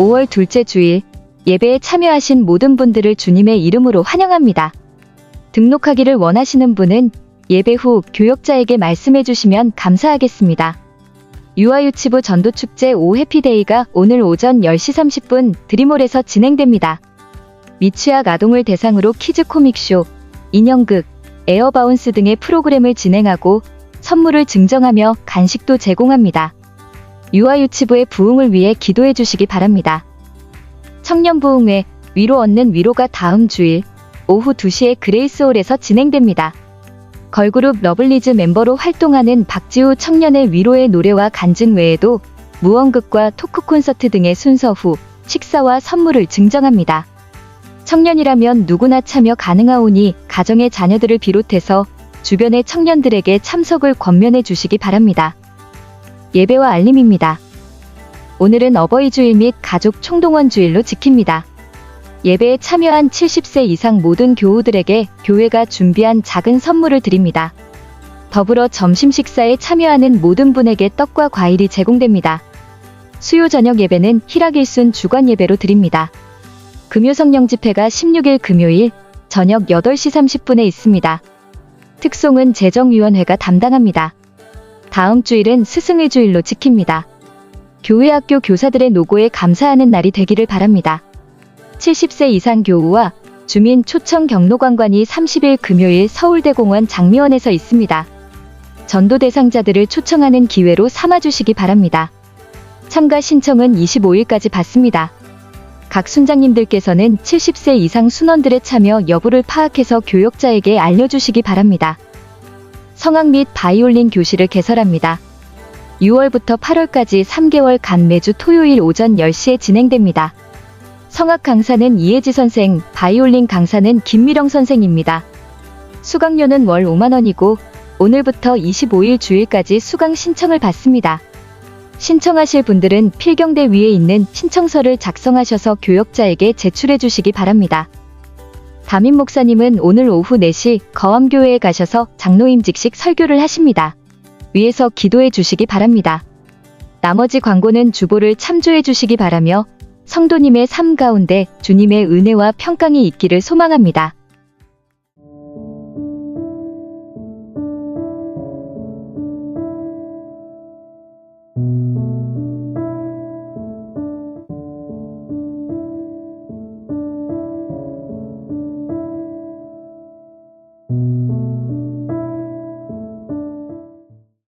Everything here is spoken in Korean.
5월 둘째 주일 예배에 참여하신 모든 분들을 주님의 이름으로 환영합니다. 등록하기를 원하시는 분은 예배 후 교역자에게 말씀해 주시면 감사하겠습니다. 유아유치부 전도축제 5 해피데이가 오늘 오전 10시 30분 드리몰에서 진행됩니다. 미취학 아동을 대상으로 키즈 코믹쇼, 인형극, 에어바운스 등의 프로그램을 진행하고 선물을 증정하며 간식도 제공합니다. 유아 유치부의 부흥을 위해 기도해 주시기 바랍니다. 청년 부흥회 위로 얻는 위로가 다음 주일 오후 2시에 그레이스홀에서 진행됩니다. 걸그룹 러블리즈 멤버로 활동하는 박지우 청년의 위로의 노래와 간증 외에도 무언극과 토크 콘서트 등의 순서 후 식사와 선물을 증정합니다. 청년이라면 누구나 참여 가능하오니 가정의 자녀들을 비롯해서 주변의 청년들에게 참석을 권면해 주시기 바랍니다. 예배와 알림입니다. 오늘은 어버이 주일 및 가족 총동원 주일로 지킵니다. 예배에 참여한 70세 이상 모든 교우들에게 교회가 준비한 작은 선물을 드립니다. 더불어 점심 식사에 참여하는 모든 분에게 떡과 과일이 제공됩니다. 수요 저녁 예배는 희락일순 주간 예배로 드립니다. 금요성령 집회가 16일 금요일 저녁 8시 30분에 있습니다. 특송은 재정위원회가 담당합니다. 다음 주일은 스승의 주일로 지킵니다. 교회 학교 교사들의 노고에 감사하는 날이 되기를 바랍니다. 70세 이상 교우와 주민 초청 경로관관이 30일 금요일 서울대공원 장미원에서 있습니다. 전도 대상자들을 초청하는 기회로 삼아주시기 바랍니다. 참가 신청은 25일까지 받습니다. 각 순장님들께서는 70세 이상 순원들의 참여 여부를 파악해서 교역자에게 알려주시기 바랍니다. 성악 및 바이올린 교실을 개설합니다. 6월부터 8월까지 3개월 간 매주 토요일 오전 10시에 진행됩니다. 성악 강사는 이혜지 선생, 바이올린 강사는 김미령 선생입니다. 수강료는 월 5만원이고 오늘부터 25일 주일까지 수강 신청을 받습니다. 신청하실 분들은 필경대 위에 있는 신청서를 작성하셔서 교역자에게 제출해 주시기 바랍니다. 담임 목사님은 오늘 오후 4시 거암교회에 가셔서 장로임 직식 설교를 하십니다. 위에서 기도해 주시기 바랍니다. 나머지 광고는 주보를 참조해 주시기 바라며 성도님의 삶 가운데 주님의 은혜와 평강이 있기를 소망합니다.